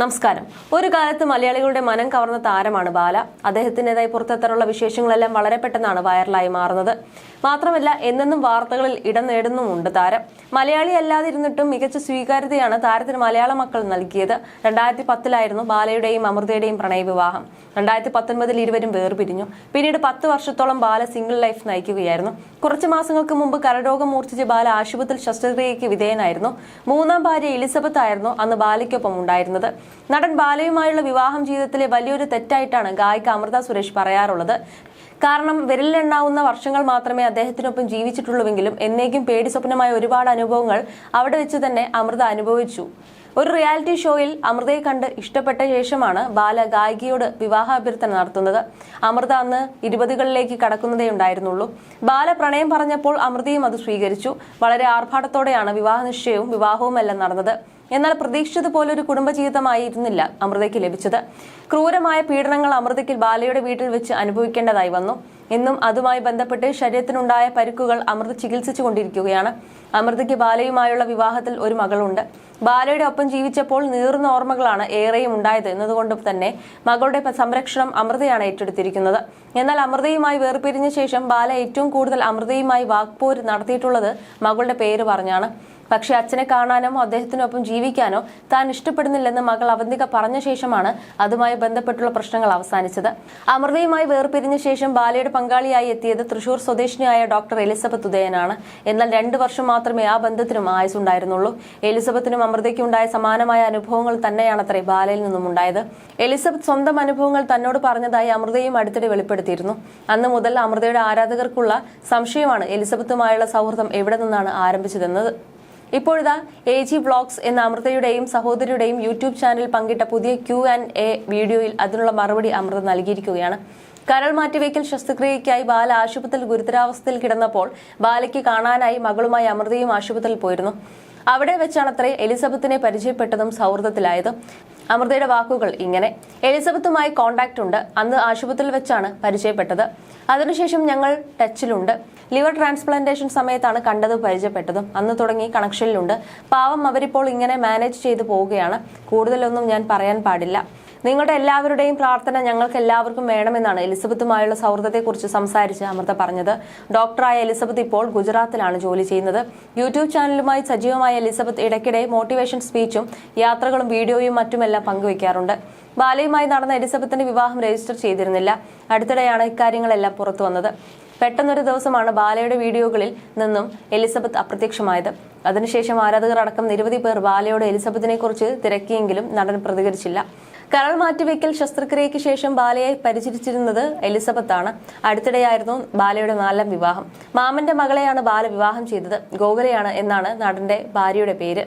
നമസ്കാരം. ഒരു കാലത്ത് മലയാളികളുടെ മനം കവർന്ന താരമാണ് ബാല. അദ്ദേഹത്തിന്റെതായി പുറത്തെത്താറുള്ള വിശേഷങ്ങളെല്ലാം വളരെ പെട്ടെന്നാണ് വൈറലായി മാറുന്നത്. മാത്രമല്ല എന്നെന്നും വാർത്തകളിൽ ഇടം നേടുന്നുമുണ്ട് താരം. മലയാളി അല്ലാതിരുന്നിട്ടും മികച്ച സ്വീകാര്യതയാണ് താരത്തിന് മലയാള മക്കൾ നൽകിയത്. രണ്ടായിരത്തി പത്തിലായിരുന്നു ബാലയുടെയും അമൃതയുടെയും പ്രണയ വിവാഹം. രണ്ടായിരത്തി പത്തൊൻപതിൽ ഇരുവരും വേർപിരിഞ്ഞു. പിന്നീട് പത്ത് വർഷത്തോളം ബാല സിംഗിൾ ലൈഫ് നയിക്കുകയായിരുന്നു. കുറച്ച് മാസങ്ങൾക്ക് മുമ്പ് കരരോഗം മൂർച്ഛിച്ച് ബാല ആശുപത്രിയിൽ ശസ്ത്രക്രിയയ്ക്ക് വിധേയനായിരുന്നു. മൂന്നാം ഭാര്യ എലിസബത്ത് ആയിരുന്നു അന്ന് ബാലയ്ക്കൊപ്പം ഉണ്ടായിരുന്നത്. നടൻ ബാലയുമായുള്ള വിവാഹം ജീവിതത്തിലെ വലിയൊരു തെറ്റായിട്ടാണ് ഗായിക അമൃത സുരേഷ് പറയാറുള്ളത്. കാരണം വിരലിലെണ്ണാവുന്ന വർഷങ്ങൾ മാത്രമേ അദ്ദേഹത്തിനൊപ്പം ജീവിച്ചിട്ടുള്ളൂവെങ്കിലും എന്നേക്കും പേടി സ്വപ്നമായ ഒരുപാട് അനുഭവങ്ങൾ അവിടെ വെച്ച് തന്നെ അമൃത അനുഭവിച്ചു. ഒരു റിയാലിറ്റി ഷോയിൽ അമൃതയെ കണ്ട് ഇഷ്ടപ്പെട്ട ശേഷമാണ് ബാല ഗായികയോട് വിവാഹാഭ്യർത്ഥന നടത്തുന്നത്. അമൃത അന്ന് ഇരുപതുകളിലേക്ക് കടക്കുന്നതേ ഉണ്ടായിരുന്നുള്ളൂ. ബാല പ്രണയം പറഞ്ഞപ്പോൾ അമൃതയും അത് സ്വീകരിച്ചു. വളരെ ആർഭാടത്തോടെയാണ് വിവാഹ നിശ്ചയവും വിവാഹവും എല്ലാം നടന്നത്. എന്നാൽ പ്രതീക്ഷിച്ചതുപോലെ ഒരു കുടുംബജീവിതമായിരുന്നില്ല അമൃതയ്ക്ക് ലഭിച്ചത്. ക്രൂരമായ പീഡനങ്ങൾ അമൃതയ്ക്ക് ബാലയുടെ വീട്ടിൽ വെച്ച് അനുഭവിക്കേണ്ടതായി വന്നു. ഇന്നും അതുമായി ബന്ധപ്പെട്ട് ശരീരത്തിനുണ്ടായ പരിക്കുകൾ അമൃത് ചികിത്സിച്ചു കൊണ്ടിരിക്കുകയാണ് അമൃതയ്ക്ക് ബാലയുമായുള്ള വിവാഹത്തിൽ ഒരു മകളുണ്ട്. ബാലയുടെ ഒപ്പം ജീവിച്ചപ്പോൾ നീറുന്ന ഓർമ്മകളാണ് ഏറെയും ഉണ്ടായത് എന്നതുകൊണ്ട് തന്നെ മകളുടെ സംരക്ഷണം അമൃതയാണ് ഏറ്റെടുത്തിരിക്കുന്നത്. എന്നാൽ അമൃതയുമായി വേർപിരിഞ്ഞ ശേഷം ബാല ഏറ്റവും കൂടുതൽ അമൃതയുമായി വാക്പോര് നടത്തിയിട്ടുള്ളത് മകളുടെ പേര് പറഞ്ഞാണ്. പക്ഷേ അച്ഛനെ കാണാനോ അദ്ദേഹത്തിനൊപ്പം ജീവിക്കാനോ താൻ ഇഷ്ടപ്പെടുന്നില്ലെന്ന് മകൾ അവന്തിക പറഞ്ഞ ശേഷമാണ് അതുമായി ബന്ധപ്പെട്ടുള്ള പ്രശ്നങ്ങൾ അവസാനിച്ചത്. അമൃതയുമായി വേർപിരിഞ്ഞ ശേഷം ബാലയുടെ പങ്കാളിയായി എത്തിയത് തൃശൂർ സ്വദേശിനിയായ ഡോക്ടർ എലിസബത്ത് ഉദയനാണ്. എന്നാൽ രണ്ടു വർഷം മാത്രമേ ആ ബന്ധത്തിനും ആയുസുണ്ടായിരുന്നുള്ളൂ. എലിസബത്തിനും അമൃതയ്ക്കും ഉണ്ടായ സമാനമായ അനുഭവങ്ങൾ തന്നെയാണ് അത്രേ ബാലയിൽ നിന്നും ഉണ്ടായത്. എലിസബത്ത് സ്വന്തം അനുഭവങ്ങൾ തന്നോട് പറഞ്ഞതായി അമൃതയും അടുത്തിടെ വെളിപ്പെടുത്തിയിരുന്നു. അന്ന് മുതൽ അമൃതയുടെ ആരാധകർക്കുള്ള സംശയമാണ് എലിസബത്തുമായുള്ള സൗഹൃദം എവിടെ നിന്നാണ് ആരംഭിച്ചതെന്നത്. ഇപ്പോഴിതാ എ ജി വ്ളോഗ്സ് എന്ന അമൃതയുടെയും സഹോദരിയുടെയും യൂട്യൂബ് ചാനൽ പങ്കിട്ട പുതിയ ക്യു ആൻഡ് എ വീഡിയോയിൽ അതിനുള്ള മറുപടി അമൃത നൽകിയിരിക്കുകയാണ്. കരൾ മാറ്റിവെക്കൽ ശസ്ത്രക്രിയയ്ക്കായി ബാല ആശുപത്രിയിൽ ഗുരുതരാവസ്ഥയിൽ കിടന്നപ്പോൾ ബാലയ്ക്ക് കാണാനായി മകളുമായി അമൃതയും ആശുപത്രിയിൽ പോയിരുന്നു. അവിടെ വെച്ചാണത്രേ എലിസബത്തിനെ പരിചയപ്പെട്ടതും സൗഹൃദത്തിലായത്. അമൃതയുടെ വാക്കുകൾ ഇങ്ങനെ എലിസബത്തുമായി കോണ്ടാക്ട് ഉണ്ട്. അന്ന് ആശുപത്രിയിൽ വെച്ചാണ് പരിചയപ്പെട്ടത്. അതിനുശേഷം ഞങ്ങൾ ടച്ചിലുണ്ട്. ലിവർ ട്രാൻസ്പ്ലാന്റേഷൻ സമയത്താണ് കണ്ടത് പരിചയപ്പെട്ടതും. അന്ന് തുടങ്ങി കണക്ഷനിലുണ്ട്. പാവം അവരിപ്പോൾ ഇങ്ങനെ മാനേജ് ചെയ്തു പോവുകയാണ്. കൂടുതലൊന്നും ഞാൻ പറയാൻ പാടില്ല. നിങ്ങളുടെ എല്ലാവരുടെയും പ്രാർത്ഥന ഞങ്ങൾക്ക് എല്ലാവർക്കും വേണമെന്നാണ് എലിസബത്തുമായുള്ള സൗഹൃദത്തെക്കുറിച്ച് സംസാരിച്ച് അമൃത പറഞ്ഞത്. ഡോക്ടറായ എലിസബത്ത് ഇപ്പോൾ ഗുജറാത്തിലാണ് ജോലി ചെയ്യുന്നത്. യൂട്യൂബ് ചാനലുമായി സജീവമായ എലിസബത്ത് ഇടയ്ക്കിടെ മോട്ടിവേഷൻ സ്പീച്ചും യാത്രകളും വീഡിയോയും മറ്റുമെല്ലാം പങ്കുവയ്ക്കാറുണ്ട് ബാലയുമായി നടന്ന എലിസബത്തിന്റെ വിവാഹം രജിസ്റ്റർ ചെയ്തിരുന്നില്ല. അടുത്തിടെയാണ് ഇക്കാര്യങ്ങളെല്ലാം പുറത്തു വന്നത്. പെട്ടെന്നൊരു ദിവസമാണ് ബാലയുടെ വീഡിയോകളിൽ നിന്നും എലിസബത്ത് അപ്രത്യക്ഷമായത്. അതിനുശേഷം ആരാധകർ അടക്കം നിരവധി പേർ ബാലയോട് എലിസബത്തിനെ കുറിച്ച് തിരക്കിയെങ്കിലും നടൻ പ്രതികരിച്ചില്ല. കരൾ മാറ്റിവെക്കൽ ശസ്ത്രക്രിയയ്ക്ക് ശേഷം ബാലയെ പരിചരിച്ചിരുന്നത് എലിസബത്ത് ആണ് അടുത്തിടെയായിരുന്നു ബാലയുടെ നാലാം വിവാഹം. മാമന്റെ മകളെയാണ് ബാല വിവാഹം ചെയ്തത്. ഗോകുലയാണ് എന്നാണ് നടന്റെ ഭാര്യയുടെ പേര്.